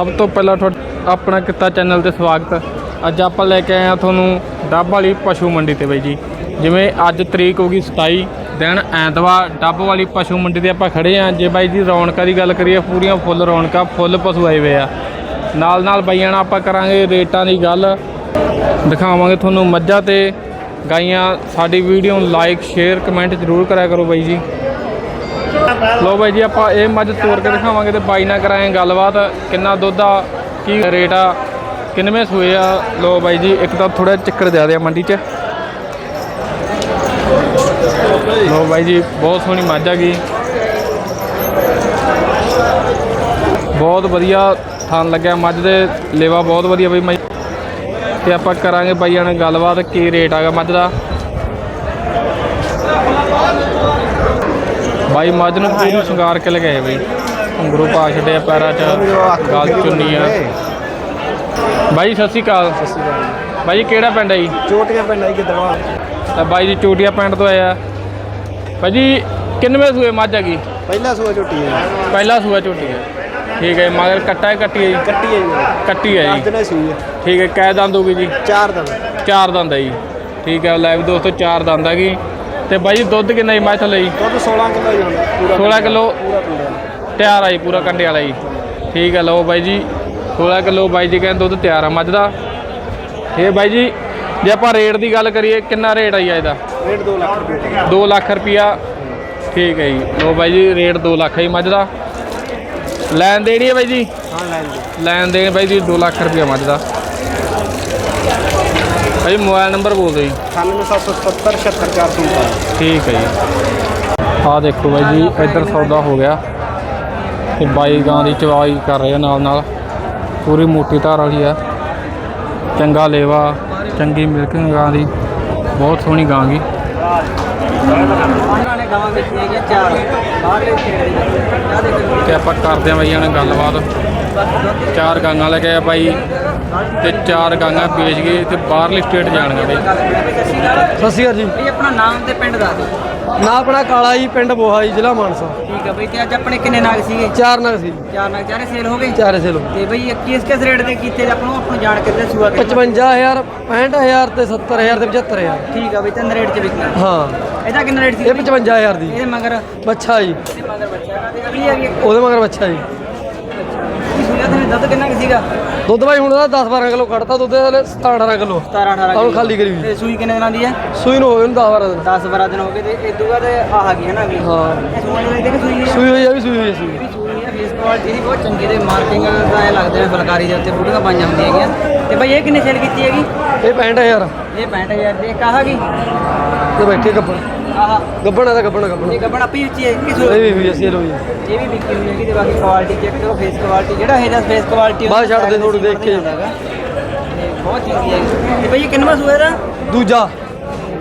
ਸਭ ਤੋਂ ਪਹਿਲਾਂ ਤੁਹਾਡਾ ਆਪਣਾ ਕਿੱਤਾ ਚੈਨਲ ਤੇ ਸਵਾਗਤ ਅੱਜ ਆਪਾਂ ਲੈ ਕੇ ਆਏ ਆ ਤੁਹਾਨੂੰ ਡੱਬ ਵਾਲੀ ਪਸ਼ੂ ਮੰਡੀ ਤੇ ਬਾਈ ਜੀ। ਜਿਵੇਂ ਅੱਜ ਤਰੀਕ ਹੋ ਗਈ 27 ਦਿਨ ਐਤਵਾਰ, ਡੱਬ ਵਾਲੀ ਪਸ਼ੂ ਮੰਡੀ ਤੇ ਆਪਾਂ ਖੜੇ ਆ ਜੇ ਬਾਈ ਜੀ ਰੌਣਕਾਂ ਦੀ ਗੱਲ ਕਰੀਏ, ਪੂਰੀਆਂ ਫੁੱਲ ਰੌਣਕਾਂ, ਫੁੱਲ ਪਸ਼ੂ ਆਏ ਹੋਏ ਆ। ਨਾਲ ਨਾਲ ਬਾਈਆਂ ਨਾਲ ਆਪਾਂ ਕਰਾਂਗੇ ਰੇਟਾਂ ਦੀ ਗੱਲ। ਦਿਖਾਵਾਂਗੇ ਤੁਹਾਨੂੰ ਮੱਝਾਂ ਤੇ ਗਾਈਆਂ। ਸਾਡੀ ਵੀਡੀਓ ਨੂੰ ਲਾਈਕ ਸ਼ੇਅਰ ਕਮੈਂਟ ਜ਼ਰੂਰ ਕਰਿਆ ਕਰੋ ਬਾਈ ਜੀ। ਲੋ ਬਾਈ ਜੀ, ਆਪਾਂ ਇਹ ਮੱਝ ਤੋੜ ਕੇ ਦਿਖਾਵਾਂਗੇ ਤੇ ਬਾਈ ਨਾਲ ਕਰਾਂਗੇ ਗੱਲਬਾਤ। ਕਿੰਨਾ ਦੁੱਧ ਆ, ਕੀ ਰੇਟ ਆ, ਕਿੰਨਵੇਂ ਸੂਏ ਆ। ਲੋ ਬਾਈ ਜੀ, ਇੱਕ ਤਾਂ ਥੋੜਾ ਚੱਕਰ ਜ਼ਿਆਦਾ ਆ ਮੰਡੀ 'ਚ। ਲੋ ਬਾਈ ਜੀ, ਬਹੁਤ ਸੋਹਣੀ ਮੱਝ ਆ ਗਈ। ਬਹੁਤ ਵਧੀਆ ਥਣ ਲੱਗਿਆ ਮੱਝ ਦੇ, ਲੇਵਾ ਬਹੁਤ ਵਧੀਆ ਬਈ ਮੱਝ। ਤੇ ਆਪਾਂ ਕਰਾਂਗੇ ਬਾਈਆਂ ਨਾਲ ਗੱਲਬਾਤ, ਕੀ ਰੇਟ ਆਗਾ ਮੱਝ ਦਾ। ਬਾਈ ਮੱਝ ਨੂੰ ਪੂਰੀ ਸ਼ਿੰਗਾਰ ਕੇ ਲਗਾਏ ਬਈ। ਘੁੰਗਰੂ ਪਾ ਛੱਡਿਆ ਪੈਰਾਂ 'ਚ ਗਲ ਚੁੰਨੀ ਆ। ਬਾਈ ਸਤਿ ਸ਼੍ਰੀ ਅਕਾਲ। ਬਾਈ ਜੀ। ਕਿਹੜਾ ਪਿੰਡ ਹੈ ਜੀ? ਚੋਟੀਆਂ ਪਿੰਡ ਆਈ ਕਿਦਵਾ ਤਾਂ ਬਾਈ ਜੀ ਚੋਟੀਆ ਪਿੰਡ ਤੋਂ ਆਇਆ ਬਾਈ ਜੀ ਕਿੰਨਵੇਂ ਸੂਏ ਮੱਝ ਹੈਗੀ ਪਹਿਲਾ ਸੂਆ ਝੋਟੀ ਹੈ ਪਹਿਲਾ ਸੂਆ ਝੋਟੀ ਹੈ ਠੀਕ ਹੈ ਮਗਰ ਕੱਟਾ ਹੈ ਕੱਟੀ ਹੈ ਜੀ? ਕੱਟੀ ਹੈ ਜੀ। ਕੱਟੀ ਹੈ ਅੱਜ ਜੀ। ਨੇ ਸੂਈ ਹੈ ਠੀਕ ਹੈ ਕੈ ਦੰਦ ਹੋਗੀ ਜੀ? ਚਾਰ ਦਿਨ ਚਾਰ ਦੰਦ ਹੈ ਜੀ। ਠੀਕ ਹੈ ਲਾਈਵ ਦੋਸਤੋ ਚਾਰ ਦੰਦ ਹੈਗੀ ਤੇ ਬਾਈ ਜੀ ਦੁੱਧ ਕਿੰਨਾ ਜੀ ਮੱਝ ਜੀ? ਦੁੱਧ 16 ਕਿਲੋ ਹੀ ਹੁੰਦਾ ਪੂਰਾ 16 ਕਿਲੋ? ਪੂਰਾ ਪੂਰਾ ਤਿਆਰ ਆ ਜੀ ਪੂਰਾ ਕੰਡੇ ਵਾਲਾ ਜੀ। ਠੀਕ ਹੈ ਲਓ ਬਾਈ ਜੀ 16 ਕਿਲੋ ਬਾਈ ਜੀ ਕਹਿੰਦੇ ਦੁੱਧ ਤਿਆਰ ਆ ਮੱਝ ਦਾ। ਇਹ ਬਾਈ ਜੀ ਜੇ ਆਪਾਂ ਰੇਟ ਦੀ ਗੱਲ ਕਰੀਏ ਕਿੰਨਾ ਰੇਟ ਆ ਜੀ ਇਹਦਾ ਰੇਟ 2 ਲੱਖ ਰੁਪਏ। 2 ਲੱਖ ਰੁਪਿਆ ਠੀਕ ਹੈ ਜੀ ਲਓ ਬਾਈ ਜੀ ਰੇਟ 2 ਲੱਖ ਹੈ ਜੀ ਮੱਝ ਦਾ। ਲੈਣ ਦੇਣੀ ਹੈ ਬਾਈ ਜੀ? ਹਾਂ ਲੈਣ ਦੀ ਲੈਣ ਦੇਣ ਬਾਈ ਜੀ 2 ਲੱਖ ਰੁਪਿਆ ਮੱਝ ਦਾ। ਬਾਈ ਮੋਬਾਈਲ ਨੰਬਰ ਬੋਲ ਦਿਓ ਜੀ। 9777 76415 ਠੀਕ ਹੈ ਜੀ। ਆਹ ਦੇਖੋ ਬਾਈ ਜੀ ਇੱਧਰ ਸੌਦਾ ਹੋ ਗਿਆ। ਤੇ ਬਾਈ ਗਾਂ ਦੀ ਚਵਾਈ ਕਰ ਰਹੇ ਆ ਨਾਲ ਨਾਲ। ਪੂਰੀ ਮੋਟੀ ਧਾਰ ਵਾਲੀ ਆ। ਚੰਗਾ ਲੇਵਾ ਚੰਗੀ ਮਿਲਕਿੰਗ ਗਾਂ ਦੀ। ਬਹੁਤ ਸੋਹਣੀ ਗਾਂ ਗੀ। ਤੇ ਆਪਾਂ ਕਰਦੇ ਆ ਬਾਈਆਂ ਨਾਲ ਗੱਲਬਾਤ। ਚਾਰ ਗਾਂਆਂ ਲੈ ਕੇ ਆ ਬਾਈ। ਤੇ ਚਾਰ ਗਾਂਆਂ ਵੇਚ ਗਏ ਤੇ ਬਾਹਰਲੀ ਸਟੇਟ ਜਾਣਗੇ ਬਈ ਸਤਿ ਸ਼੍ਰੀ ਅਕਾਲ ਜੀ। ਬਈ ਆਪਣਾ ਨਾਮ ਤੇ ਪਿੰਡ ਦੱਸ ਦਿਓ। ਨਾ ਆਪਣਾ ਕਾਲਾ ਜੀ ਪਿੰਡ ਬੋਹਾ ਜੀ ਜ਼ਿਲ੍ਹਾ ਮਾਨਸਾ। ਠੀਕ ਹੈ ਬਈ ਤੇ ਅੱਜ ਆਪਣੇ ਕਿੰਨੇ ਨਾਗ ਸੀਗੇ? ਚਾਰ ਨਗ ਸੀ। ਚਾਰ ਨਾਗ ਚਾਰੇ ਸੇਲ ਹੋ ਗਏ? ਚਾਰੇ ਸੇ ਲੋ ਤੇ ਬਈ ਕਿਸ ਕਿਸ ਰੇਟ ਦੇ ਕੀਤੇ ਆਪਾਂ ਨੂੰ? ਆਪਣੀ ਜਾਣ ਕੇ ਦੱਸੂਗਾ ਕਿ 55000 65000 ਤੇ 70000 ਤੇ 75000 ਠੀਕ ਆ ਬਈ ਤਿੰਨ ਰੇਟ ਚ ਵਿਕਣਾ। ਹਾਂ। ਇਹਦਾ ਕਿੰਨਾ ਰੇਟ ਸੀ ਇਹ 55000 ਦੀ। ਇਹਦੇ ਮਗਰ? ਬੱਚਾ ਜੀ। ਇਹਦੇ ਮਗਰ ਬੱਚਾ ਉਹਦੇ ਮਗਰ ਬੱਚਾ ਜੀ। ਦੁੱਧ ਕਿੰਨਾ ਕੁ ਸੀਗਾ? ਦੁੱਧ ਬਾਈ ਹੁਣ ਉਹਦਾ 10 12 ਕਿਲੋ ਕੱਢਤਾ ਦੁੱਧ ਹਲੇ 17 18 ਕਿਲੋ। 17 18 ਆਹ ਖਾਲੀ ਕਰੀ ਹੋਈ। ਤੇ ਸੂਈ ਕਿੰਨੇ ਦਿਨਾਂ ਦੀ ਹੈ? ਸੂਈ ਨੂੰ ਹੋਏ ਨੂੰ 10 12 ਦਿਨ। 10 12 ਦਿਨ ਹੋ ਗਏ ਤੇ ਇਦੋਂ ਬਾਅਦ ਆਹ ਆ ਗਈ ਹੈ ਨਾ ਅਗਲੀ। ਹਾਂ। ਇਹ ਸੂਈ ਦੇ ਦੇ ਸੂਈ ਹੈ? ਸੂਈ ਹੋਈ ਆ ਵੀ ਸੂਈ ਹੋਈ ਆ ਸੂਈ। ਵੀ ਸੂਈ ਹੈ ਫੇਸ ਦੀ ਬਹੁਤ ਚੰਗੀ ਤੇ ਮਾਰਕਿੰਗ ਦਾ ਇਹ ਲੱਗਦੇ ਨੇ ਫੁਲਕਾਰੀ ਦੇ ਉੱਤੇ ਫੋਟੋਆਂ ਪਾਈਆਂ ਹੁੰਦੀਆਂ ਹੈਗੀਆਂ। ਤੇ ਬਈ ਇਹ ਕਿੰਨੇ ਸੇਲ ਕੀਤੀ ਹੈਗੀ? ਇਹ 65000 ਇਹ 65000 ਦੀ ਕਹਾ ਗਈ। ਤੇ ਬੈਠੇ ਗੱਬਣ ਆਹ। ਗੱਬਣ ਦਾ ਗੱਬਣ ਗੱਬਣ ਇਹ ਗੱਬਣ ਆਪੀ ਉੱਚੀ ਹੈ ਕਿਸ ਇਹ ਵੀ ਹੋਈ ਅਸੀਂ ਲੋਈ ਇਹ ਵੀ ਵਿਕੀ ਹੋਈ ਹੈਗੀ ਤੇ ਬਾਕੀ ਕੁਆਲਿਟੀ ਚੈੱਕ ਕਰੋ ਫੇਸ ਕੁਆਲਿਟੀ ਜਿਹੜਾ ਇਹਦਾ ਫੇਸ ਕੁਆਲਿਟੀ ਬਾਹਰ ਛੱਡ ਦੇ ਥੋੜ੍ਹੀ ਦੇਖ ਕੇ। ਬਹੁਤ ਚੰਗੀ ਹੈ ਤੇ ਬਈ ਇਹ ਕਿੰਨਵਾ ਸੂਆ ਇਹਦਾ? ਦੂਜਾ।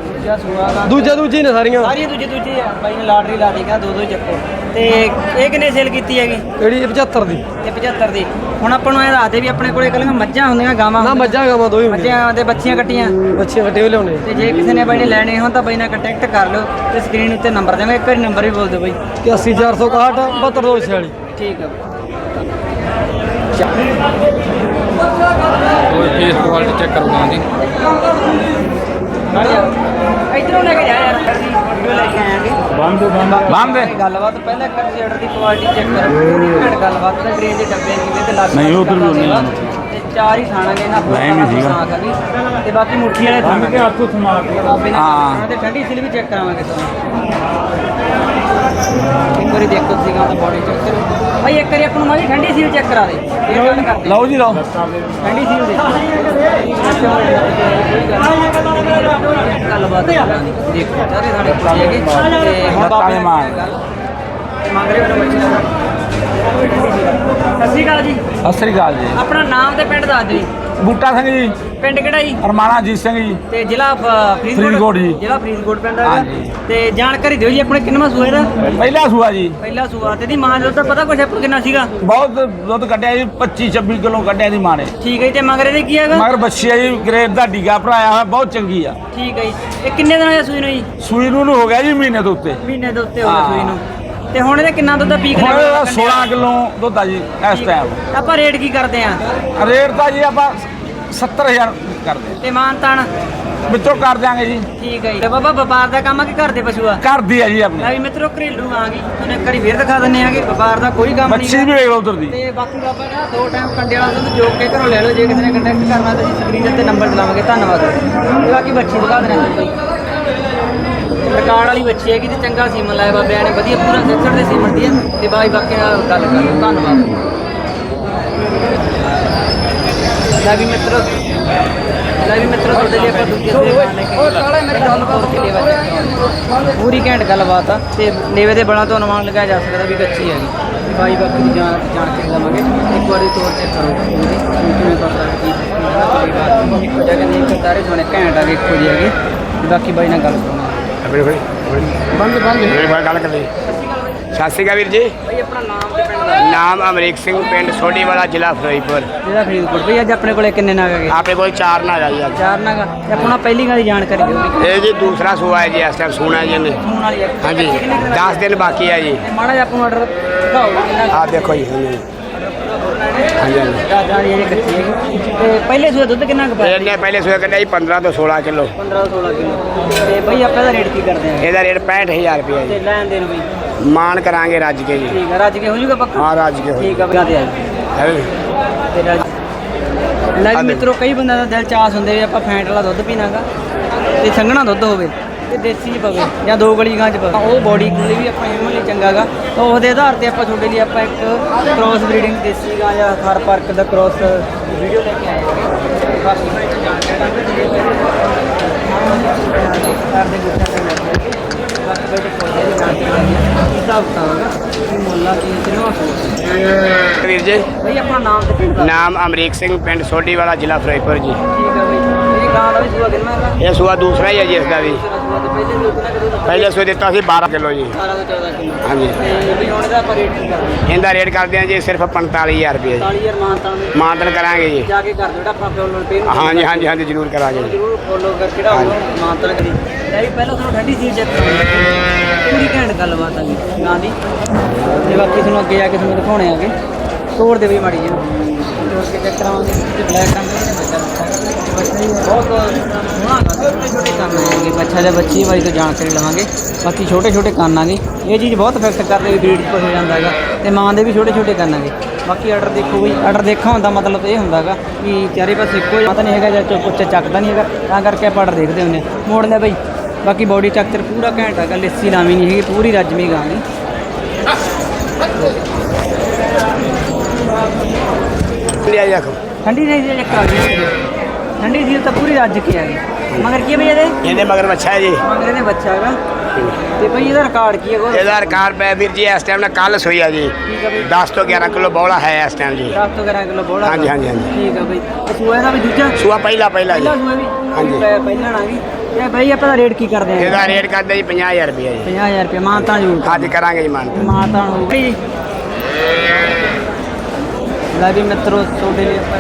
ਦੂਜਾ ਸੂਆ ਦਾ ਦੂਜਾ ਦੂਜੀ ਨੇ ਸਾਰੀਆਂ। ਸਾਰੀ ਦੂਜੀ ਦੂਜੀ ਆ। ਬਾਈ ਨੇ ਲਾਟਰੀ ਲਾ ਕਹਿੰਦਾ ਦੋ ਦੋ ਚੱਕੋ। ਤੇ ਇਹ ਕਿੰਨੇ ਸੇਲ ਕੀਤੀ ਹੈਗੀ? ਕਿਹੜੀ 75 ਦੀ। ਤੇ 75 ਦੀ। ਹੁਣ ਆਪਾਂ ਨੂੰ ਇਹ ਦੱਸਦੇ ਵੀ ਆਪਣੇ ਕੋਲੇ ਕੱਲੀਆਂ ਮੱਝਾਂ ਹੁੰਦੀਆਂ ਗਾਵਾਂ ਨਾ। ਮੱਝਾਂ ਗਾਵਾਂ ਦੋ ਹੀ ਹੁੰਦੀਆਂ। ਮੱਝਾਂ ਦੇ ਬੱਚੀਆਂ ਕੱਟੀਆਂ। ਬੱਚੇ ਵੱਡੇ ਵੀ ਲਿਆਉਣੇ। ਤੇ ਜੇ ਕਿਸੇ ਨੇ ਬਾਈ ਨੇ ਲੈਣੇ ਹੋਣ ਤਾਂ ਬਾਈ ਨਾਲ ਕੰਟੈਕਟ ਕਰ ਲਿਓ ਤੇ ਸਕਰੀਨ ਉੱਤੇ ਨੰਬਰ ਦੇਵਾਂਗੇ। ਇੱਕ ਵਾਰੀ ਨੰਬਰ ਵੀ ਬੋਲ ਦਿਓ ਬਾਈ। 81461 72246 ਠੀਕ ਆ ਉਹ ਫੇਸ ਕੁਆਲਿਟੀ ਚੈੱਕ ਕਰੋ ਗਾਂ ਦੀ। ਇਧਰੋਂ ਲੈ ਕੇ ਜਾ ਯਾਰ। ਵੀਡੀਓ ਲੈ ਕੇ ਆਵਾਂਗੇ ਬੰਦ ਬੰਦ। ਬੰਦ? ਗੱਲਬਾਤ ਪਹਿਲਾਂ ਕੰਸੀਡਰ ਦੀ ਕੁਆਲਿਟੀ ਚੈੱਕ ਕਰੋ। ਪੂਰੀ ਘੈਂਟ ਗੱਲਬਾਤ ਤੇ ਟ੍ਰੇਨ ਦੇ ਡੱਬੇ ਨਹੀਂ ਤੇ ਲੱਗ ਨਹੀਂ, ਉੱਧਰ ਵੀ ਉਹਨੇ ਆ ਤੇ ਚਾਰ ਹੀ ਖਾਣਾਗੇ ਨਾ ਨਹੀਂ ਵੀ ਸੀਗਾ। ਸੀਗਾ ਤੇ ਬਾਕੀ ਮੁੱਠੀ ਵਾਲੇ ਖਾਣ ਕੇ ਹੱਥੋਂ ਸਮਾਰ ਕੇ ਹਾਂ। ਹਾਂ। ਤੇ ਠੰਡੀ ਸਿਲ ਵੀ ਚੈੱਕ ਕਰਾਵਾਂਗੇ ਤੁਹਾਨੂੰ। ਇੱਕ ਵਾਰੀ ਦੇਖੋ ਸੀਗਾ ਤਾਂ ਬੋਡੀ ਚੈੱਕ ਕਰੋ। ਭਾਈ ਇੱਕ ਵਾਰੀ ਆਪਾਂ ਨੂੰ ਮਾੜੀ ਠੰਡੀ ਸੀਲ ਚੈੱਕ ਕਰਾ ਦੇ। ਇਹ ਗੱਲ ਕਰਦੇ ਲਓ ਜੀ ਲਓ। ਠੰਡੀ ਸੀਲ ਦੇ। ਗੱਲਬਾਤ ਕਰਾਂਗੇ। ਦੇਖੋ ਸਾਰੇ ਸਾਡੇ ਕੋਲ ਹੈਗੇ। ਤੇ ਹੁਣ ਬਾਬੇ ਮਾਰ। ਮੰਗ ਰਹੇ ਹੋ ਬੱਚੇ ਸਤਿ ਸ਼੍ਰੀ ਅਕਾਲ ਜੀ। ਸਤਿ ਸ੍ਰੀ ਅਕਾਲ ਜੀ। ਆਪਣਾ ਨਾਮ ਤੇ ਪਿੰਡ ਦੱਸ ਦਿਓ ਬੂਟਾ ਸਿੰਘ ਜੀ ਪਿੰਡ ਕਿਹੜਾ ਜੀ? ਅਰਮਾਨਾ ਜੀਤ ਸਿੰਘ ਜੀ। ਤੇ ਜ਼ਿਲ੍ਹਾ ਫਰੀਦਕੋਟ? ਜੀ। ਜ਼ਿਲ੍ਹਾ ਫਰੀਦਕੋਟ ਪਿੰਡ ਹੈਗਾ ਹਾਂਜੀ। ਤੇ ਜਾਣਕਾਰੀ ਦਿਓ ਜੀ ਆਪਣੇ ਕਿੰਨਵਾਂ ਸੂਏ ਦਾ ਪਹਿਲਾ ਸੂਆ ਜੀ। ਪਹਿਲਾ ਸੂਆ। ਤੇ ਦੀ ਮਾਂ ਦਾ ਤਾਂ ਪਤਾ ਕੁਛ ਆਪਾਂ ਕਿੰਨਾ ਸੀਗਾ? ਬਹੁਤ ਦੁੱਧ ਕੱਢਿਆ ਜੀ 25 26 ਕਿਲੋ ਕੱਢਿਆ ਦੀ ਮਾਂ ਨੇ। ਠੀਕ ਹੈ ਜੀ ਤੇ ਮਗਰ ਇਹਦੇ ਕੀ ਹੈਗਾ? ਮਗਰ ਬੱਚੀ ਆ ਜੀ ਗ੍ਰੇਡ ਦਾ ਡੀਗਾ ਭਰਾਇਆ ਹੋਇਆ ਬਹੁਤ ਚੰਗੀ ਆ। ਠੀਕ ਹੈ ਜੀ। ਇਹ ਕਿੰਨੇ ਦਿਨ ਹੋਇਆ ਸੂਈ ਨੂੰ ਜੀ? ਸੂਈ ਨੂੰ ਨੂੰ ਹੋ ਗਿਆ ਜੀ ਮਹੀਨੇ ਤੋਂ ਉੱਤੇ। ਮਹੀਨੇ ਦੇ ਉੱਤੇ ਹੋ ਗਿਆ ਹਾਂ। ਸੂਈ ਨੂੰ। ਤੇ ਹੁਣ ਇਹਦੇ ਕਿੰਨਾ ਦੁੱਧ ਪੀਕ ਹੁਣ ਇਹਦਾ 16 ਕਿਲੋ ਦੁੱਧ ਆ ਜੀ ਇਸ ਟਾਈਮ ਆਪਾਂ ਰੇਟ ਕੀ ਕਰਦੇ ਆ? ਰੇਟ ਤਾਂ ਜੀ ਆਪਾਂ 70000 ਕਰਦੇ ਤੇ ਮਾਨਤਾਨ ਹਾਂ। ਵਿੱਚੋਂ ਕਰ ਦਿਆਂਗੇ ਜੀ। ਠੀਕ ਹੈ ਜੀ। ਤੇ ਬਾਬਾ ਵਪਾਰ ਦਾ ਕੰਮ ਆ ਕਿ ਘਰ ਦੇ ਪਸ਼ੂ ਆ? ਕਰਦੀ ਆ ਜੀ ਆਪਣੀ। ਲੈ ਵੀ ਮਿੱਤਰੋ ਘਰੇਲੂ ਆ ਗਈ। ਤੁਹਾਨੂੰ ਇੱਕ ਵਾਰੀ ਫੇਰ ਦਿਖਾ ਦਿੰਨੇ ਆ ਕਿ ਵਪਾਰ ਦਾ ਕੋਈ ਕੰਮ ਮੱਛੀ ਨਹੀਂ ਵੀ ਵੇਖ ਲਓ ਉਧਰ ਦੀ। ਤੇ ਬਾਕੀ ਬਾਬਾ ਨਾ ਦੋ ਟਾਈਮ ਕੰਡੇ ਵਾਲਾ ਦੁੱਧ ਜੋਕ ਕੇ ਘਰੋਂ ਲੈ ਲਓ। ਜੇ ਕਿਸੇ ਨੇ ਕੰਟੈਕਟ ਕਰਨਾ ਤਾਂ ਜੀ ਸਕਰੀਨ ਤੇ ਨੰਬਰ ਚਲਾਵਾਂਗੇ ਧੰਨਵਾਦ। ਤੇ ਬਾਕੀ ਬੱਚੀ ਦਿਖਾ ਦੇਣਾ ਜੀ ਰਿਕਾਰਡ ਵਾਲੀ ਬੱਚੀ ਹੈਗੀ ਤੇ ਚੰਗਾ ਸੀਮਨ ਲਾਇਆ ਬਾਬਿਆਂ ਨੇ ਵਧੀਆ ਪੂਰਾ ਸੈਂਸਰ ਦੇ ਸੀਮਨ ਦੀ ਹੈ ਤੇ ਬਾਈ ਬਾਕੀ ਨਾਲ ਗੱਲ ਕਰ ਲਓ। ਧੰਨਵਾਦ। ਲੈ ਵੀ ਮਿੱਤਰੋ ਲੈ ਵੀ ਮਿੱਤਰੋ ਤੁਹਾਡੇ ਲਈ ਆਪਾਂ ਦੂਜੇ ਦੇ ਲੈ ਕੇ ਕਾਲਾ ਮੇਰੀ ਗੱਲ ਬਾਤ ਕੇ ਲੇਵਾ ਪੂਰੀ ਘੈਂਟ ਗੱਲਬਾਤ ਆ ਤੇ ਨੇਵੇ ਦੇ ਬਲਾਂ ਤੋਂ ਅਨੁਮਾਨ ਲਗਾਇਆ ਜਾ ਸਕਦਾ ਵੀ ਕੱਚੀ ਹੈਗੀ। ਬਾਈ ਬਾਕੀ ਦੀ ਜਾਣ ਜਾਣ ਕੇ ਲਵਾਂਗੇ। ਇੱਕ ਵਾਰੀ ਤੋਰ ਚੈੱਕ ਕਰੋ ਕਿਵੇਂ ਪਤਾ ਕੀ ਕੋਈ ਬਾਤ ਇੱਕੋ ਜਗ੍ਹਾ ਨਹੀਂ ਕਰਦਾਰੇ ਸੋਨੇ ਘੈਂਟ ਆ ਗਏ ਇੱਕੋ ਜਿਹੇ ਹੈਗੇ। ਬਾਕੀ ਬਾਈ ਨਾਲ ਗੱਲ ਸੁਣੋ ਬੰਦ ਬੰਦ। ਮੇਰੇ ਕੋਲ ਗੱਲ ਕਰੀ ਸਤਿ ਸ਼੍ਰੀ ਅਕਾਲ ਵੀਰ ਜੀ। ਬਾਈ ਆਪਣਾ ਨਾਮ ਤੇ ਪਿੰਡ ਦਾ। ਨਾਮ ਅਮਰੀਕ ਸਿੰਘ ਪਿੰਡ ਸੋਢੀਵਾਲਾ ਜ਼ਿਲ੍ਹਾ ਫਿਰੋਜ਼ਪੁਰ। ਜਿਹੜਾ ਫਰੀਦਕੋਟ। ਬਈ ਅੱਜ ਆਪਣੇ ਕੋਲੇ ਕਿੰਨੇ ਨਾਗ ਹੈਗੇ? ਆਪਣੇ ਕੋਲ ਚਾਰ ਨਾਲ ਆ ਜੀ ਅੱਜ। ਚਾਰ ਨਾਗ ਤੇ ਆਪਣਾ ਪਹਿਲੀ ਗੱਲ ਦੀ ਜਾਣਕਾਰੀ ਦਿਓ ਵੀ ਇਹ ਜੀ ਦੂਸਰਾ ਸੂਆ ਹੈ ਜੀ ਇਸ ਟਾਈਮ ਸੂਣਾ ਜੀ ਇਹਨੇ। ਫੋਨ ਵਾਲੀ ਹੈ ਹਾਂਜੀ 10 ਦਿਨ ਬਾਕੀ ਹੈ ਜੀ। ਮਾੜਾ ਜਿਹਾ ਆਪਾਂ ਨੂੰ ਆਰਡਰ ਦਿਖਾਓ। ਕਿੰਨਾ ਆਹ ਦੇਖੋ ਜੀ ਹਾਂਜੀ। ਹਾਂਜੀ ਹਾਂਜੀ ਦਾਦਾ ਵਾਲੀ ਜਿਹੜੀ ਕੱਚੀ ਹੈਗੀ ਤੇ ਪਹਿਲੇ ਸੂਏ ਦੁੱਧ ਕਿੰਨਾ ਕੁ ਪਾਇਆ ਇਹਨੇ ਪਹਿਲੇ ਸੂਏ ਕੱਢਿਆ ਜੀ? 15 ਤੋਂ 16 ਕਿਲੋ। 15 16 ਕਿਲੋ। ਤੇ ਬਈ ਆਪਾਂ ਦਾ ਰੇਟ ਕੀ ਕਰਦੇ ਆ? ਇਹਦਾ ਰੇਟ 65000 ਰੁਪਏ ਤੇ ਜੀ। ਲੈਣ ਦੇਣ ਬਈ? ਮਾਨ ਕਰਾਂਗੇ ਰੱਜ ਕੇ ਜੀ। ਠੀਕ ਆ ਰੱਜ ਕੇ ਹੋ ਜੂਗਾ ਪੱਕਾ? ਹਾਂ ਰੱਜ ਕੇ ਹੋਈ। ਠੀਕ ਆ ਬਗਾ ਤੇ ਆ ਜੀ। ਹੈ ਵੀ? ਤੇ ਰੱਜ ਲੈ ਵੀ ਮਿੱਤਰੋ ਕਈ ਬੰਦਿਆਂ ਦਾ ਦਿਲ ਚਾਸ ਹੁੰਦੇ ਵੀ ਆਪਾਂ ਫੈਂਟ ਵਾਲਾ ਦੁੱਧ ਪੀਣਾਗਾ ਤੇ ਸੰਘਣਾ ਦੁੱਧ ਹੋਵੇ। ਤੇ ਦੇਸੀ ਚ ਪਵੇ ਜਾਂ ਦੋ ਗਲੀ ਗਾਂ ਚ ਪਵੇ। ਉਹ ਬੋਡੀ ਲਈ ਵੀ ਆਪਾਂ ਹਿਊਮਨ ਲਈ ਚੰਗਾਗਾ ਤਾਂ ਉਹਦੇ ਆਧਾਰ ਤੇ ਆਪਾਂ ਤੁਹਾਡੇ ਲਈ ਆਪਾਂ ਇੱਕ ਕ੍ਰੋਸ ਬਰੀਡਿੰਗ ਦੇਸੀ ਗਾਂ ਜਾਂ ਥਰ ਪਾਰਕ ਦਾ ਕ੍ਰੋਸ ਵੀਡੀਓ ਲੈ ਕੇ ਆਏ ਹਾਂ ਕਰਦੇ ਗੁੱਸਾ। ਬਾਕੀ ਕੋਲ ਹਿਸਾਬ ਮੁੱਲਾ ਕੀ ਵੀਰ ਜੀ। ਬਈ ਆਪਣਾ ਨਾਮ ਤੇ ਅਮਰੀਕ ਸਿੰਘ ਪਿੰਡ ਸੋਢੀਵਾਲਾ ਜ਼ਿਲ੍ਹਾ ਫਿਰੋਜ਼ਪੁਰ ਜੀ। ਠੀਕ ਆ ਬਈ। ਗਾਂ ਦਾ ਵੀ ਸੂਆ ਕਿੰਨਾ ਹੈਗਾ? ਇਹ ਸੂਆ ਦੂਸਰਾ ਹੀ ਹੈ ਜੀ ਇਸ ਦਾ ਵੀ। ਦੂਸਰਾ ਸੂਆ ਤੇ ਪਹਿਲੇ ਨਾ ਪਹਿਲੇ ਸੂਏ ਦਿੱਤਾ ਸੀ 12 ਕਿਲੋ ਜੀ। 18 ਤੋਂ 14 ਕਿਲੋ। ਹਾਂਜੀ। ਤੇ ਵੀ ਹੁਣ ਇਹਦਾ ਆਪਾਂ ਰੇਟ ਕੀ ਕਰਦੇ ਇਹਦਾ ਰੇਟ ਕਰਦੇ ਆ ਜੀ ਸਿਰਫ 45000 ਰੁਪਏ ਜੀ। 40000 ਮਾਨਤਾਂ ਵਿੱਚ। ਮਾਨਤਨ ਕਰਾਂਗੇ ਜੀ। ਜਾ ਕੇ ਕਰ ਦਿਓ ਜਿਹੜਾ ਆਪਣਾ ਫੋਲੋ ਪੇ ਹਾਂਜੀ ਹਾਂਜੀ ਹਾਂਜੀ ਜ਼ਰੂਰ ਕਰਾਂਗੇ ਜੀ। ਜਰੂਰ ਫੋਲੋ ਕਰ ਕਿਹੜਾ ਹੋਊਗਾ ਮਾਨਤਾਂ ਕਰੀ। ਲੈ ਵੀ ਪਹਿਲਾਂ ਤੁਹਾਨੂੰ ਠੰਡੀ ਸੀਟ ਚੈੱਕ ਪੂਰੀ ਘੈਂਟ ਗੱਲਬਾਤ ਆ ਗਈ ਗਾਂ ਦੀ ਤੇ ਬਾਕੀ ਤੁਹਾਨੂੰ ਅੱਗੇ ਜਾ ਕੇ ਤੁਹਾਨੂੰ ਦਿਖਾਉਣੇ ਆਗੇ। ਤੋੜ ਦੇ ਵੀ ਮਾੜੀ ਜੀ ਤੋੜ ਕੇ ਚੈੱਕ ਕਰਾਵਾਂਗੇ ਤੇ ਬਲੈਕ ਕੰਨ ਦੇ ਬੱਚਾ ਬੱਚਾ ਹੀ ਬਹੁਤ ਸੋਹਣਾ ਛੋਟੇ ਛੋਟੇ ਕੰਨ ਆਏਗੇ ਬੱਚਾ ਦੇ ਬੱਚੀ ਵਾਲੀ ਤੋਂ ਜਾਣਕਾਰੀ ਲਵਾਂਗੇ ਬਾਕੀ ਛੋਟੇ ਛੋਟੇ ਕੰਨ ਆਗੇ ਇਹ ਚੀਜ਼ ਬਹੁਤ ਇਫੈਕਟ ਕਰਦੇ ਵੀ ਬਰੀਡ ਪਰ ਹੋ ਜਾਂਦਾ ਹੈਗਾ ਤੇ ਮਾਂ ਦੇ ਵੀ ਛੋਟੇ ਛੋਟੇ ਕੰਨ ਆਗੇ ਬਾਕੀ ਆਰਡਰ ਦੇਖੋ ਬਈ ਆਰਡਰ ਦੇਖਾ ਹੁੰਦਾ ਮਤਲਬ ਇਹ ਹੁੰਦਾਗਾ ਕਿ ਚਾਰੇ ਪਾਸੇ ਇੱਕੋ ਜਿਹਾ ਤਾਂ ਨਹੀਂ ਹੈਗਾ ਜਾਂ ਚੋ ਕੁੱਚਾ ਚੱਕਦਾ ਨਹੀਂ ਹੈਗਾ ਤਾਂ ਕਰਕੇ ਆਪਾਂ ਆਰਡਰ ਦੇਖਦੇ ਹੁੰਦੇ ਹਾਂ। ਮੋੜ ਲੈ ਬਈ ਬਾਕੀ ਬੋਡੀ ਸਟਰਕਚਰ ਪੂਰਾ ਘੈਂਟ ਹੈਗਾ ਲੱਸੀ ਲਾਵੀ ਨਹੀਂ ਹੈਗੀ ਪੂਰੀ ਰੱਜਮੀ ਗਾਂ ਦੀ ਲਿਆ ਜੀ ਆਖੋ ਠੰਡੀ ਨਹੀਂ ਸੀ ਚੱਕਰ ਆ ਗਈ ਤਾਂ ਪੂਰੀ ਰੱਜ ਕੇ ਆ ਗਈ ਮਗਰ ਕੀ ਹੈ ਬਈ ਇਹਦੇ? ਮਗਰ ਬੱਚਾ ਹੈ ਜੀ ਇਹਦੇ ਬੱਚਾ ਹੈਗਾ। ਤੇ ਬਈ ਇਹਦਾ ਰਿਕਾਰਡ ਕੀ ਹੈ ਉਹ ਇਹਦਾ ਰਿਕਾਰਡ ਪੈ ਵੀਰ ਜੀ ਇਸ ਟਾਈਮ ਨਾਲ ਕੱਲ ਸੋਈ ਆ ਜੀ। ਠੀਕ ਹੈ ਬਈ। 10 ਤੋਂ 11 ਕਿਲੋ ਬੌਲਾ ਹੈ ਇਸ ਟਾਈਮ ਜੀ। 10 ਤੋਂ 11 ਕਿਲੋ ਬੋੜਾ ਹਾਂਜੀ, ਹਾਂਜੀ, ਹਾਂਜੀ। ਠੀਕ ਹੈ ਬਈ। ਤੇ ਸੂਆ ਇਹਦਾ ਵੀ ਦੂਜਾ? ਸੂਆ ਪਹਿਲਾ ਪਹਿਲਾ ਜੀ। ਪਹਿਲਾ ਸੂਆ ਵੀ? ਹਾਂਜੀ। ਪਹਿ- ਪਹਿਲਾਂ ਨਾ ਵੀ। ਤੇ ਬਈ ਆਪਾਂ ਦਾ ਰੇਟ ਕੀ ਕਰਦੇ ਆ? ਇਹਦਾ ਰੇਟ ਕਰਦੇ ਜੀ 50000 ਰੁਪਏ ਜੀ। 50000 ਰੁਪਏ ਮਾਨਤਾ ਜੂ ਅੱਜ ਕਰਾਂਗੇ ਜੀ ਮਾਨ ਮਾਤਾ ਨੂੰ ਜੀ ਲੈ ਵੀ ਮਿੱਤਰੋ ਤੁਹਾਡੇ ਲਈ ਆਪਾਂ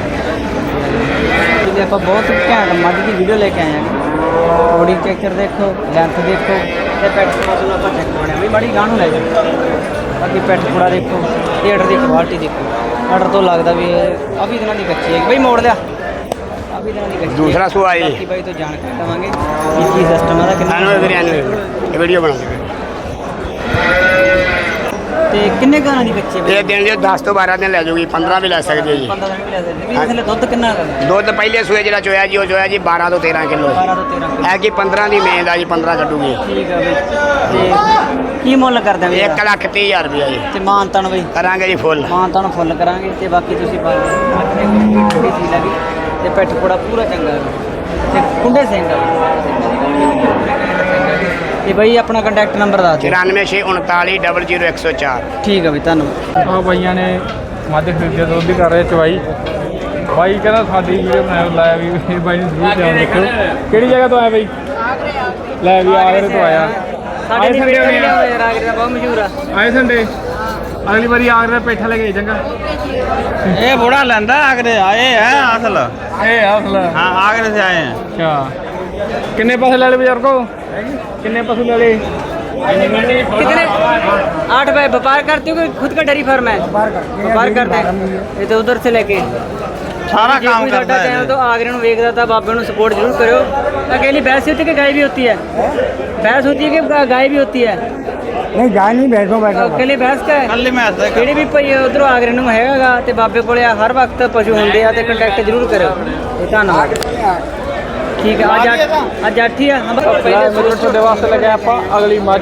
ਜਿਹਦੇ ਆਪਾਂ ਬਹੁਤ ਘੈਂਟ ਮੱਝ ਦੀ ਵੀਡੀਓ ਲੈ ਕੇ ਆਏ ਹਾਂ। ਬੋਡੀ ਚੈਕਚਰ ਦੇਖੋ ਲੈਂਥ ਦੇਖੋ ਤੇ ਪੈਟ ਨੂੰ ਆਪਾਂ ਚੈੱਕ ਕਰਾਉਣਾ ਵੀ ਬੜੀ ਗਾਣੂ ਲੈ ਜਾਓ। ਬਾਕੀ ਪੈਟ ਥੋੜਾ ਦੇਖੋ ਤੇ ਆਰਡਰ ਦੀ ਕੁਆਲਿਟੀ ਦੇਖੋ। ਆਰਡਰ ਤੋਂ ਲੱਗਦਾ ਵੀ ਇਹ ਆਵੀ ਦਿਨਾਂ ਦੀ ਕੱਚੀ ਹੈ। ਬਈ ਮੋੜ ਲਿਆ। ਆਵੀ ਦਿਨਾਂ ਦੀ ਕੱਚੀ। ਦੂਸਰਾ ਸੂਆ। ਬਾਕੀ ਬਾਈ ਤੋਂ ਜਾਣਕਾਰੀ ਦਵਾਂਗੇ ਕੀ ਕੀ ਸਿਸਟਮ ਇਹਦਾ ਕਿੰਨਾ ਇਹ ਵੀਡੀਓ ਬਣਾ ਦੇ ਤੇ ਕਿੰਨੇ ਘਰਾਂ ਦੀ ਹੈ ਬਈ? ਇਹ ਦਿਨ ਜੀ 10 ਤੋਂ 12 ਦਿਨ ਲੈ ਜਾਊਗੀ 15 ਵੀ ਲੈ ਸਕਦੇ ਜੀ। 15 ਦਿਨ ਵੀ ਲੈ ਸਕਦੇ। ਵੀ ਥੱਲੇ ਦੁੱਧ ਕਿੰਨਾ ਦੁੱਧ ਪਹਿਲੇ ਸੂਏ ਜਿਹੜਾ ਚੋਇਆ ਜੀ ਉਹ ਚੋਇਆ ਜੀ 12 ਤੋਂ 13 ਕਿਲੋ 12 ਤੋਂ 13 ਕਿਲੋ। ਕਿ 15 ਦੀ ਮੇਂਦ ਆ ਜੀ 15 ਕੱਢੂਗੀ। ਠੀਕ ਆ ਬਈ। ਤੇ ਕੀ ਮੁੱਲ ਕਰਦੇ ਆ ਬਈ? 1 ਲੱਖ 30000 ਰੁਪਏ ਜੀ। ਤੇ ਮਾਨਤਨ ਬਈ? ਕਰਾਂਗੇ ਜੀ ਫੁੱਲ। ਮਾਨਤਨ ਫੁੱਲ ਕਰਾਂਗੇ ਤੇ ਬਾਕੀ ਤੁਸੀਂ ਪਾ ਠੰਡੀ ਸੀ ਲੱਗੀ ਤੇ ਪੈਟ ਕੋੜਾ ਪੂਰਾ ਚੰਗਾ ਤੇ ਕੁੰਡੇ ਸਿੰਘ ਤੇ ਬਾਈ ਆਪਣਾ ਕੰਟੈਕਟ ਨੰਬਰ ਦੱਸ ਦਿਓ। 9469400104 ਠੀਕ ਆ ਬਈ ਧੰਨਵਾਦ। ਆ ਬਾਈਆਂ ਨੇ ਮਾਦੇ ਖਰੀਦੇ ਤੋਂ ਉਹਦੀ ਕਰ ਰਹੇ ਚਵਾਈ ਬਾਈ ਕਹਿੰਦਾ ਸਾਡੀ ਵੀਡੀਓ ਬਣਾਇਆ ਲਾਇਆ ਵੀ ਇਹ ਬਾਈ ਨੂੰ ਜ਼ਰੂਰ ਧਿਆਨ ਰੱਖੋ ਕਿਹੜੀ ਜਗ੍ਹਾ ਤੋਂ ਆਇਆ ਬਾਈ? ਲੈ ਵੀ ਆਗਰੇ ਤੋਂ ਆਇਆ। ਸਾਡੇ ਨਹੀਂ ਵੀਡੀਓ ਨਹੀਂ ਯਾਰ ਆਗਰੇ ਦਾ ਬਹੁਤ ਮਸ਼ਹੂਰ ਆ। ਆਏ ਸੰਡੇ? ਅਗਲੀ ਵਾਰੀ ਆਗਰੇ ਦਾ ਪੇਠਾ ਲੈ ਕੇ ਜਾਵਾਂਗਾ ਇਹ ਬੋੜਾ ਲੈਂਦਾ ਆਗਰੇ ਆਏ ਹੈ ਅਸਲ। ਇਹ ਅਸਲ। ਹਾਂ ਆਗਰੇ ਸੇ ਆਏ ਹੈ ਅੱਛਾ। ਕਿੰਨੇ ਪੈਸੇ ਲੈ ਲਏ ਬਜ਼ੁਰਗੋ? ਕਿੰਨੇ ਪਸ਼ੂ ਲੈ ਲਏ? कितने आठ भाई व्यापार करते हो खुद का डेयरी फार्म है व्यापार करते हैं ये तो उधर से लेके ਸਾਰਾ ਕੰਮ ਕਰਦਾ ਹੈ ਤਾਂ ਆਗਰੇ ਨੂੰ ਵੇਖਦਾ ਤਾਂ ਬਾਬੇ ਨੂੰ ਸਪੋਰਟ ਜ਼ਰੂਰ ਕਰਿਓ। ਅਕੇਲੀ ਬੈਸ ਹੋਤੀ ਕਿ ਗਾਇ ਵੀ ਹੋਤੀ ਹੈ? ਬੈਸ ਹੋਤੀ ਹੈ ਕਿ ਗਾਇ ਵੀ ਹੋਤੀ ਹੈ? ਨਹੀਂ ਗਾਇ ਨਹੀਂ ਬੈਠੋ ਬੈਠੋ ਅਕੇਲੀ ਬੈਸ ਕਾ ਹੈ ਕੱਲੇ ਮੈਂ ਹੱਸਦਾ ਕਿਹੜੀ ਵੀ ਭਈ ਉਧਰੋਂ ਆਗਰੇ ਨੂੰ ਹੈਗਾ ਤੇ ਬਾਬੇ ਕੋਲੇ ਹਰ ਵਕਤ ਪਸ਼ੂ ਹੁੰਦੇ ਆ ਤੇ ਕੰਟੈਕਟ ਜ਼ਰੂਰ ਕਰਿਓ। ਧੰਨਵਾਦ। ਠੀਕ ਹੈ ਅੱਜ ਅੱਠ- ਅੱਜ ਅੱਠ ਆ ਹਮ ਪਹਿਲੇ ਮੇਰੇ ਤੁਹਾਡੇ ਵਾਸਤੇ ਲੱਗਿਆ ਆਪਾਂ ਅਗਲੀ ਮੱਝ।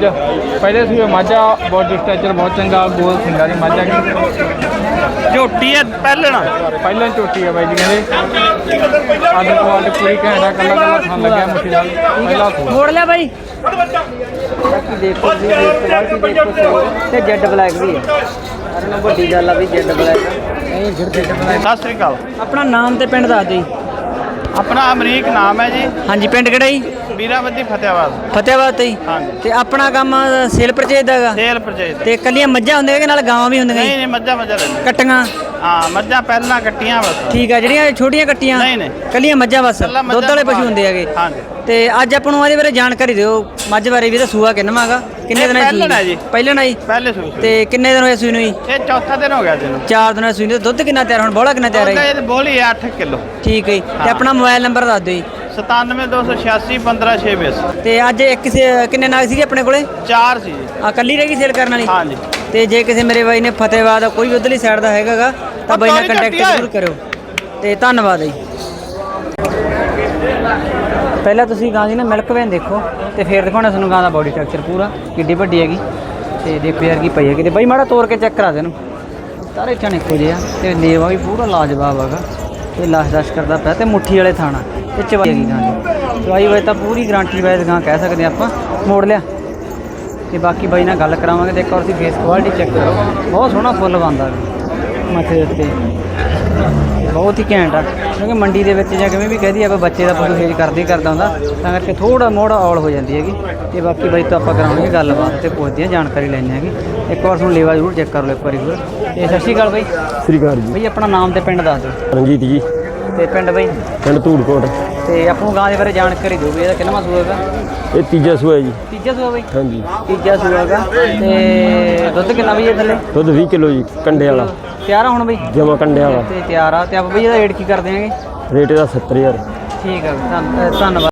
ਪਹਿਲੇ ਸੀ ਮਾਝਾ ਬੋਡੀ ਸਟ੍ਰਕਚਰ ਬਹੁਤ ਚੰਗਾ ਗੋਲ ਦੀ ਮੱਝ ਹੈਗੀ। ਝੋਟੀ ਹੈ ਪਹਿਲਣਾ। ਪਹਿਲਾਂ ਝੋਟੀ ਆ ਬਾਈ ਜੀ ਕਹਿੰਦੇ। ਆਦਰ ਕੁਆਲਿਟੀ ਪੂਰੀ ਘੈਂਟਾ ਕੱਲਾ ਕੱਲਾ ਖਾਣ ਲੱਗਿਆ ਮੁੱਠੀ ਨਾਲ ਪਹਿਲਾ ਸੂਆ। ਮੋੜ ਲਿਆ ਬਾਈ। ਬਾਕੀ ਦੇਖੋ ਜੀ ਕੁਆਲਿਟੀ ਦੇਖੋ ਸਹੀ ਤੇ ਜੈਡ ਬਲੈਕ ਵੀ ਹੈ ਸਾਰਿਆਂ ਨੂੰ ਵੱਡੀ ਗੱਲ ਆ ਵੀ ਜੈਡ ਬਲੈਕ ਨਹੀਂ ਜੈਡ ਬਲੈਕ। ਸਤਿ ਸ੍ਰੀ ਅਕਾਲ। ਆਪਣਾ ਨਾਮ ਤੇ ਪਿੰਡ ਦੱਸ ਦਿਓ ਜੀ ਆਪਣਾ ਅਮਰੀਕ ਨਾਮ ਹੈ ਜੀ। ਹਾਂਜੀ ਪਿੰਡ ਕਿਹੜਾ ਜੀ? ਵੀਰਾਵਦੀ ਫਤਿਆਬਾਦ। ਫਤਿਆਬਾਦ ਤੇ ਜੀ ਹਾਂਜੀ। ਤੇ ਆਪਣਾ ਕੰਮ ਸੇਲ ਪਰਚੇਜ ਦਾ ਹੈਗਾ? ਸੇਲ ਪਰਚੇਜ ਤੇ ਕੱਲੀਆਂ ਮੱਝਾਂ ਹੁੰਦੀਆਂ ਕਿ ਨਾਲ ਗਾਵਾਂ ਵੀ ਹੁੰਦੀਆਂ? ਨਹੀਂ ਜੀ ਨਹੀਂ ਮੱਝਾਂ ਮੱਝਾਂ ਲੈਣੀ ਕੱਟੀਆਂ? ਹਾਂ ਮੱਝਾਂ ਪਹਿਲਾਂ ਕੱਟੀਆਂ ਬਸ। ਠੀਕ ਆ ਜਿਹੜੀਆਂ ਛੋਟੀਆਂ ਕੱਟੀਆਂ? ਨਹੀਂ, ਨਹੀਂ। ਕੱਲੀਆਂ ਮੱਝਾਂ ਬਸ? ਮੱਝਾਂ ਦੁੱਧ ਵਾਲੇ ਪਸ਼ੂ ਹੁੰਦੇ ਹੈਗੇ? ਹਾਂਜੀ। ਤੇ ਅੱਜ ਆਪਾਂ ਨੂੰ ਇਹਦੇ ਬਾਰੇ ਜਾਣਕਾਰੀ ਦਿਓ। ਮੱਝ ਬਾਰੇ ਵੀ ਤਾਂ ਸੂਆ ਕਿੰਨਾ ਹੈਗਾ? ਕਿੰਨੇ ਇਹ ਦਿਨਾਂ ਦੀ ਪਹਿਲਣ ਹੈ ਜੀ। ਪਹਿਲਾਂ ਨਾ ਜੀ? ਪਹਿਲੇ ਸੂਈ ਸੀ। ਤੇ ਕਿੰਨੇ ਦਿਨ ਹੋਏ ਸੂਈ ਨੂੰ ਜੀ? ਇਹ ਚੌਥਾ ਦਿਨ ਹੋ ਗਿਆ ਜਿਹਨੂੰ ਚਾਰ ਦਿਨਾਂ ਸੂਈ ਨੂੰ। ਦੁੱਧ ਕਿੰਨਾ ਤਿਆਰ ਹੁਣ ਬੋਲਾ ਕਿੰਨਾ ਤਿਆਰ ਹੈ? ਜੀ? ਇਹ ਬੋਲੀ 8 ਕਿਲੋ। ਠੀਕ ਹੈ ਜੀ। ਤੇ। ਆਪਣਾ ਮੋਬਾਈਲ ਨੰਬਰ ਦੱਸ ਦਿਓ ਜੀ। 97286 15620 ਤੇ ਅੱਜ ਇੱਕ ਸੇ- ਕਿੰਨੇ ਨਾਗ ਸੀਗੇ ਆਪਣੇ ਕੋਲੇ? ਚਾਰ ਸੀ ਜੀ। ਆ ਕੱਲੀ ਰਹਿ ਗਈ ਸੇਲ ਕਰਨ ਵਾਲੀ? ਹਾਂਜੀ। ਤੇ ਜੇ ਕਿਸੇ ਮੇਰੇ ਬਾਈ ਨੇ ਫਤਿਹਵਾਦ ਦਾ ਕੋਈ ਉਧਰਲੀ ਸਾਈਡ ਦਾ ਹੈਗਾਗਾ ਤਾਂ ਬਾਈ ਨਾਲ ਕੰਟੈਕਟ। ਜ਼ਰੂਰ ਕਰਿਓ। ਤੇ ਧੰਨਵਾਦ ਜੀ। ਪਹਿਲਾਂ ਤੁਸੀਂ ਗਾਂ ਦੀ ਨਾ ਮਿਲਕ ਵੈਨ ਦੇਖੋ ਤੇ ਫਿਰ ਦਿਖਾਉਣਾ ਤੁਹਾਨੂੰ ਗਾਂ ਦਾ ਬਾਡੀ ਸਟਰਕਚਰ ਪੂਰਾ ਕਿੱਡੀ ਵੱਡੀ ਹੈਗੀ। ਤੇ ਦੇਖੋ ਯਾਰ ਕੀ ਪਈ ਹੈਗੀ। ਤੇ ਬਾਈ ਮਾੜਾ ਤੋੜ ਕੇ ਚੈੱਕ ਕਰਾ ਦੇ ਇਹਨੂੰ। ਸਾਰੇ ਚਣੇ ਇੱਕੋ ਜਿਹੇ ਆ ਤੇ ਲੇਵਾ ਵੀ ਪੂਰਾ ਲਾਜਵਾਬ ਹੈਗਾ। ਇਹ ਲਾਸ਼ ਲਾਸ਼ ਕਰਦਾ ਪਿਆ ਤੇ ਮੁੱਠੀ ਵਾਲੇ ਥਾਣਾ ਤੇ ਚਵਾਈ ਹੈਗੀ ਗਾਂ ਦੀ। ਚਵਾਈ ਵਜੇ ਤਾਂ ਪੂਰੀ ਗਾਰੰਟੀ ਵਾਇਜ਼ ਗਾਂ ਕਹਿ ਸਕਦੇ ਆਪਾਂ, ਮੋੜ ਲਿਆ। ਤੇ ਬਾਕੀ ਬਾਈ ਨਾਲ ਗੱਲ ਕਰਾਵਾਂਗੇ ਤੇ ਇੱਕ ਵਾਰ ਤੁਸੀਂ ਫੇਸ ਕੁਆਲਿਟੀ ਚੈੱਕ ਕਰੋ। ਬਹੁਤ ਸੋਹਣਾ ਫੁੱਲ ਬੰਦਾ ਮੱਥੇ ਦੇ ਉੱਤੇ। ਬਹੁਤ ਹੀ ਘੈਂਟ ਆ। ਕਿਉਂਕਿ ਮੰਡੀ ਦੇ ਵਿੱਚ ਜਾਂ ਕਿਵੇਂ ਵੀ ਕਹਦੀ ਆਪਾਂ ਬੱਚੇ ਦਾ ਪਸ਼ੂ ਫੇਜ ਕਰਦੇ ਕਰਦਾ ਹੁੰਦਾ। ਤਾਂ ਕਰਕੇ ਥੋੜਾ ਮੋੜਾ ਔਲ ਹੋ ਜਾਂਦੀ ਹੈਗੀ। ਤੇ ਬਾਕੀ ਬਾਈ ਤੋਂ ਆਪਾਂ ਕਰਾਵਾਂਗੇ ਗੱਲਬਾਤ ਤੇ ਪੁੱਛਦੇ ਹਾਂ ਜਾਣਕਾਰੀ ਲੈਣੀ ਹੈਗੀ। ਇੱਕ ਵਾਰ ਤੁਹਾਨੂੰ ਲੇਵਾ ਜ਼ਰੂਰ ਚੈੱਕ ਕਰ ਲਓ ਇੱਕ ਵਾਰੀ ਹੋਰ। ਤੇ ਸਤਿ ਸ਼੍ਰੀ ਅਕਾਲ ਬਾਈ। ਸ੍ਰੀ ਅਕਾਲ ਜੀ। ਬਾਈ ਆਪਣਾ ਨਾਮ ਤੇ ਪਿੰਡ ਦੱਸ ਦਿਓ। ਰਣਜੀਤ ਜੀ। ਤੇ ਪਿੰਡ ਬਾਈ? ਪਿੰਡ ਧੂੜਕੋਟ। ਤੇ ਆਪਾਂ ਨੂੰ ਗਾਂ ਦੇ ਬਾਰੇ ਜਾਣਕਾਰੀ ਦਿਓ ਵੀ ਇਹਦਾ ਕਿੰਨਾ ਸੂਆ ਹੈਗਾ? ਇਹ ਤੀਜਾ ਸੂਆ ਜੀ। ਤੀਜਾ ਸੂਆ ਬਾਈ? ਹਾਂਜੀ। ਤੀਜਾ ਸੂਆ ਹੈਗਾ। ਤੇ ਦੁੱਧ ਕਿੰਨਾ ਵੀ ਹੈ ਥੱਲੇ ਦੁੱਧ 20 ਕਿਲੋ ਜੀ ਕੰਡੇ ਵਾਲਾ। ਤਿਆਰ ਆ ਹੁਣ ਬਈ? ਜਮਾ ਕੰਡੇ ਵਾਲਾ ਤੇ ਤਿਆਰ ਆ ਤੇ ਆਪਾਂ ਬਈ ਇਹਦਾ ਰੇਟ ਕੀ ਕਰਦੇ ਆਂਗੇ ਰੇਟ ਇਹਦਾ 70000 ਠੀਕ ਆ ਧੰਨ- ਅ, ਧੰਨਵਾਦ।